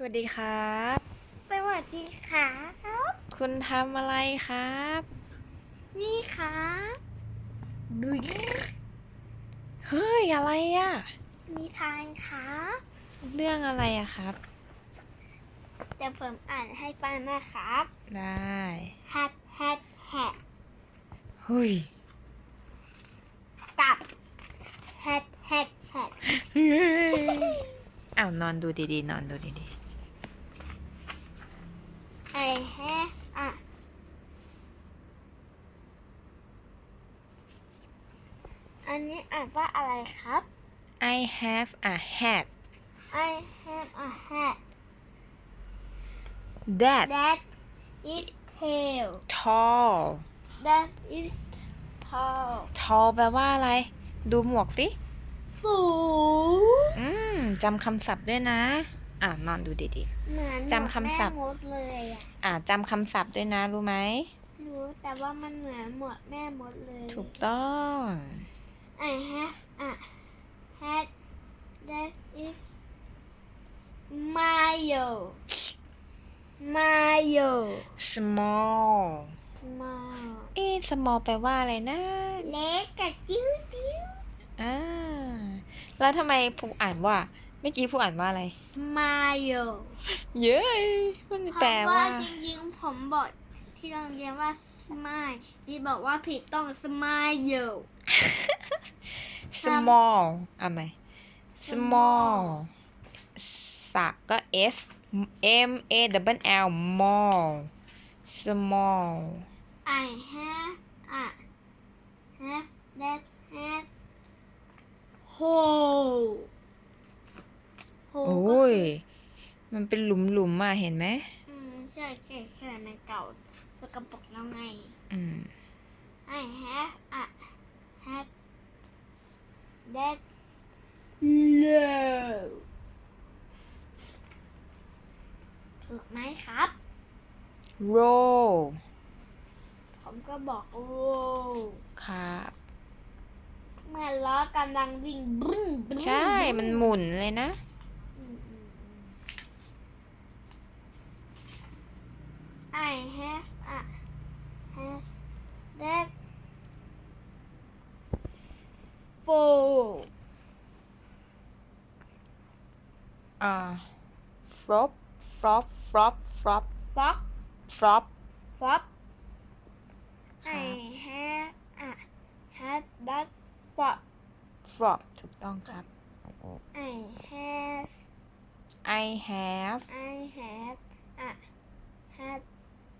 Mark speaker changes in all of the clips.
Speaker 1: สวัสดีครับ
Speaker 2: สวัสดีครับ
Speaker 1: คุณทำอะไรครับ
Speaker 2: นี่ครับดู
Speaker 1: เฮ้ย อะไรอะ
Speaker 2: มีทานครับ
Speaker 1: เรื่องอะไรอะครับ
Speaker 2: เดี๋ยวผมอ่านให้ฟังนะครับ
Speaker 1: ได้
Speaker 2: hat hat hat
Speaker 1: เฮ้ย
Speaker 2: กับ hat hat hat
Speaker 1: อ้าวนอนดูดีๆ นอนดูดี
Speaker 2: I have a อันนี้อ่านว่าอะไรครับ
Speaker 1: ๆ I have a hat
Speaker 2: I have a hat
Speaker 1: that
Speaker 2: that is tail
Speaker 1: tall
Speaker 2: that is tall
Speaker 1: tall แปลว่าอะไร ดูหมวกสิ
Speaker 2: สูง
Speaker 1: อืมจำคำศัพท์ด้วยนะ อ่านอนดูดี
Speaker 2: เหมือน
Speaker 1: จำคำศัพท์
Speaker 2: หมวดแม่มดเลยอะ
Speaker 1: ๆอ่าจำคำศัพท์ด้วยนะรู้ไหม
Speaker 2: รู้แต่ว่ามันเหมือนหมวดแม่มดเลย
Speaker 1: ถูกต้อง
Speaker 2: I have a hat that is smile smile
Speaker 1: small
Speaker 2: smile
Speaker 1: เอ๊ะ small แปลว่าอะไรนะ
Speaker 2: เล็กกับจิ้วจิ้ว
Speaker 1: อ่า แล้วทำไมผูอ่านว่า เมื่อกี้ผูอ่านว่าอะไร
Speaker 2: smile
Speaker 1: เย้ยมัน
Speaker 2: เพ
Speaker 1: แปล
Speaker 2: ราะ
Speaker 1: ว่า
Speaker 2: ว่า จริงๆ ผมบอกที่โรงเรียนว่า smile นี่บอกว่าผิดต้อง smile
Speaker 1: small เอาไหม small สะก็ s m a double l mall small
Speaker 2: I have a have that has hole
Speaker 1: โอ้ย มันเป็นหลุมหลุมๆอะเห็นไหม
Speaker 2: อืมใช่ใช่ใช่มันเก่าสกปรกแล้วไง
Speaker 1: อืม
Speaker 2: I have a hat that low ถูกไหมครับ
Speaker 1: roll
Speaker 2: ผมก็บอก roll
Speaker 1: ครับ
Speaker 2: เมื่อล้อกำลังวิ่งบึ้นบึ้น
Speaker 1: ใช่ มันหมุนเลยนะ
Speaker 2: อืมอืมอืม I have a has that full
Speaker 1: อ่า flop flop flop flop
Speaker 2: fox
Speaker 1: flop
Speaker 2: flop
Speaker 1: ครับ
Speaker 2: I have a had that flop
Speaker 1: flop ถูกต้องครับ
Speaker 2: I have
Speaker 1: I have
Speaker 2: I have a had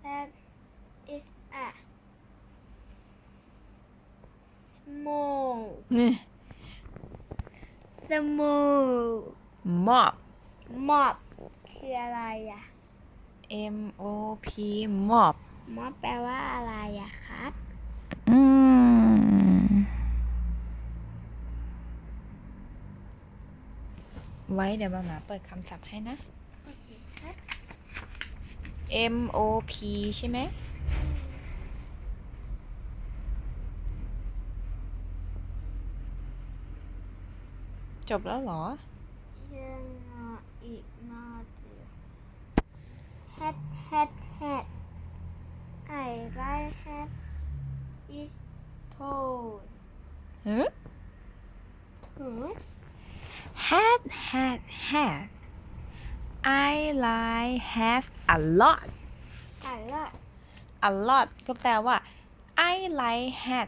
Speaker 2: that is a small
Speaker 1: นี่
Speaker 2: small
Speaker 1: mop
Speaker 2: mop คืออะไรอะ
Speaker 1: M O P mop
Speaker 2: mop แปลว่าอะไรอะครับ
Speaker 1: อืม ไว้เดี๋ยวมาหมาเปิดคำศัพท์ให้นะ
Speaker 2: โอเคครับ
Speaker 1: M O P ใช่ไหมจบแล้วเหรอ
Speaker 2: ยังอะอีกนาเดียว hat hat hat I like hat is told
Speaker 1: เฮ้
Speaker 2: หือ
Speaker 1: Hat hat hat I like have a lot
Speaker 2: อ่านละ
Speaker 1: a lot ก็แปลว่า I like hat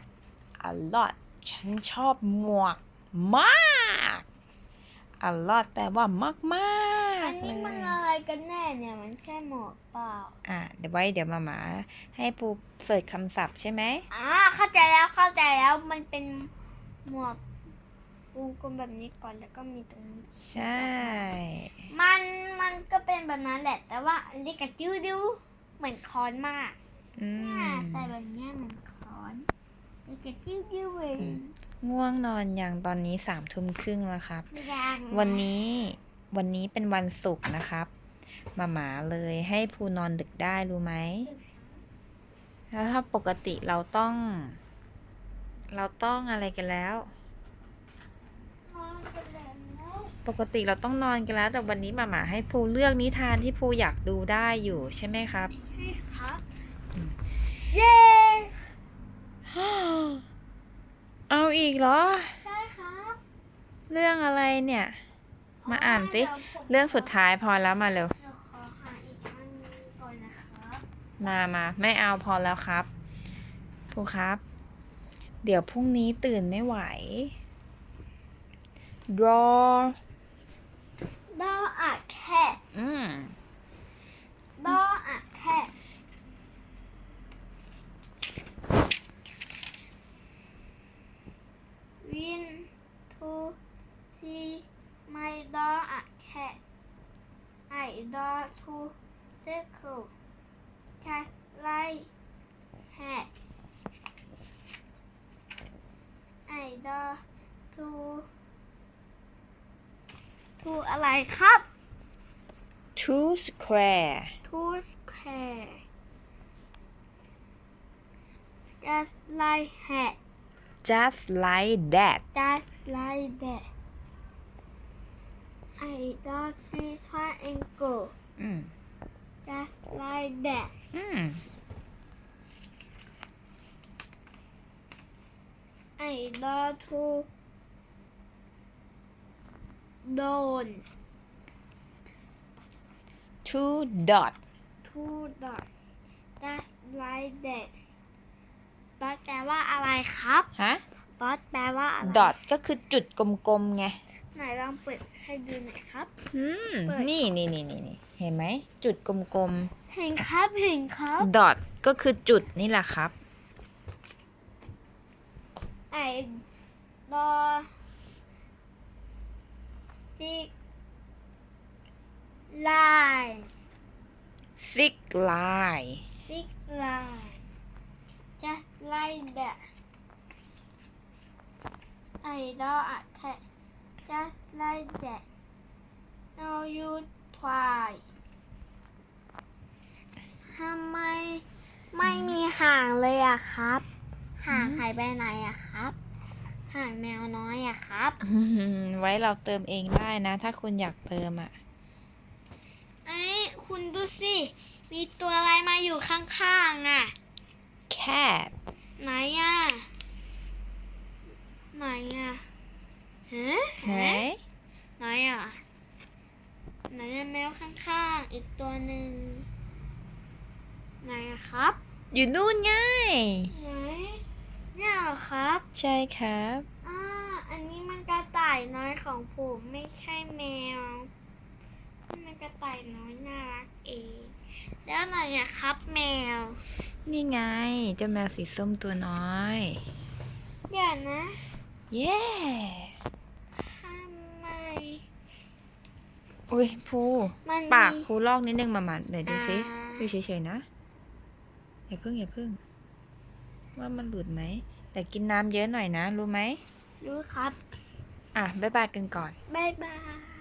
Speaker 1: a lot ฉันชอบหมวกมาก a lot แปลว่ามากมาก
Speaker 2: อันนี้มันอะไรกันแน่เนี่ย มันใช่หมวกเปล่า
Speaker 1: อะเดี๋ยวไว้เดี๋ยวมาหมา ให้ปูเสิร์ชคำศัพท์ใช่ไหม
Speaker 2: อ่าเข้าใจแล้วเข้าใจแล้วมันเป็นหมวก วงกลมแบบนี้ก่อนแล้วก็มีตรงนี้
Speaker 1: ใช่
Speaker 2: มันมันก็เป็นแบบนั้นแหละ แต่ว่าอันนี้กับจิ้วดิวเหมือนคอนมาก
Speaker 1: อื
Speaker 2: เนี่ย
Speaker 1: ม
Speaker 2: ใส่แบบเนี้ยเหมือนคอนนี่กับจิ้วดิวเอง
Speaker 1: ง่วงนอนอย่างตอนนี้สามทุ่มครึ่งแล้วครับ
Speaker 2: ยัง
Speaker 1: วันนี้วันนี้เป็นวันศุกร์นะครับมาหมาเลยให้ภูนอนดึกได้รู้ไหม แล้วถ้าปกติเราต้อง เราต้องอะไรกันแล้ว
Speaker 2: นอนกันแล้ว
Speaker 1: ปกติเราต้องนอนกันแล้ว แต่วันนี้หมาหมาให้ภูเลือกนิทานที่ภูอยากดูได้อยู่ใช่ไหมครับ
Speaker 2: ใช่ครับ
Speaker 1: อืม
Speaker 2: เย้
Speaker 1: เอาอีกเหรอ
Speaker 2: ใช่ครับ
Speaker 1: เรื่องอะไรเนี่ย มาอ่านสิ
Speaker 2: ดี๋ยวผม
Speaker 1: เรื่องสุดท้ายพอแล้วมาเร็ว
Speaker 2: เดี๋ยวขอหาอีกอันหนึงก่อนนะครับ
Speaker 1: มามาไม่เอาพอแล้วครับภูครับ เดี๋ยวพรุ่งนี้ตื่นไม่ไหว draw
Speaker 2: ดออะแคท
Speaker 1: อื
Speaker 2: ดออะแค่วินทูซีไม่ดออะแค่ไอดอทูเซคูคสไลแฮอดอทูทูอะไรครับ
Speaker 1: two square.
Speaker 2: Two square. Just like that.
Speaker 1: Just like that.
Speaker 2: Just like that. I draw three see
Speaker 1: triangle mm.
Speaker 2: just like that.
Speaker 1: Mm.
Speaker 2: I draw two to don't.
Speaker 1: Two dot
Speaker 2: two dot just like that ดอทแปลว่าอะไรครับ
Speaker 1: ฮะ
Speaker 2: ดอทแปลว่าอะไร
Speaker 1: dot ก็คือจุดกลมๆไง
Speaker 2: ไหนลองเปิดให้ดูหน่อยครับ
Speaker 1: อืม
Speaker 2: เปิด
Speaker 1: นี่นี่นี่นี่นี่เห็นไหม จุดกลม
Speaker 2: เห็นครับเห็นครับ
Speaker 1: ๆ dot ก็คือจุดนี่แหละครับ
Speaker 2: ไอ้ดอซิ กไลน์
Speaker 1: six line
Speaker 2: six line just like that I draw a cat just like that now you try ทำไมไม่มีห่างเลยอะครับ ห่างหายไปไหนอะครับ ห่างแมวน้อยอะครับ
Speaker 1: ไว้เราเติมเองได้นะ ถ้าคุณอยากเติมอะ
Speaker 2: ไอ้ย คุณดูสิ มีตัวอะไรมาอยู่ข้างๆอะ
Speaker 1: cat
Speaker 2: ไหนอะไหนอะฮะ
Speaker 1: ไหน
Speaker 2: ไหนอะไหนอะแมวข้างๆ อีกตัวหนึ่งไหนอะครับ
Speaker 1: อยู่นู่นไง
Speaker 2: ไหนเนี่ยเหรอครับ
Speaker 1: ใช่ครับ
Speaker 2: อ่า อันนี้มันกระต่ายน้อยของผมไม่ใช่แมวมั นกระต่ายน้อยน่ารักเองแล้วไหนอะครับแมว
Speaker 1: นี่ไงเจ้าแมวสีส้มตัวน้อย
Speaker 2: เดี๋ยวนะ
Speaker 1: yes
Speaker 2: ทำไม
Speaker 1: อุ้ยภู
Speaker 2: มัน
Speaker 1: ปาก
Speaker 2: มี
Speaker 1: ภูลอกนิดนึงมามาเดี๋ยวดูสิ
Speaker 2: อ่า
Speaker 1: ดูเฉยๆนะ อย่าเพิ่งอย่าเพิ่ง ว่ามันหลุดไหม แต่กินน้ำเยอะหน่อยนะ รู้ไหม
Speaker 2: รู้ครับ
Speaker 1: อะ บ๊ายบายกันก่อน
Speaker 2: บ๊ายบาย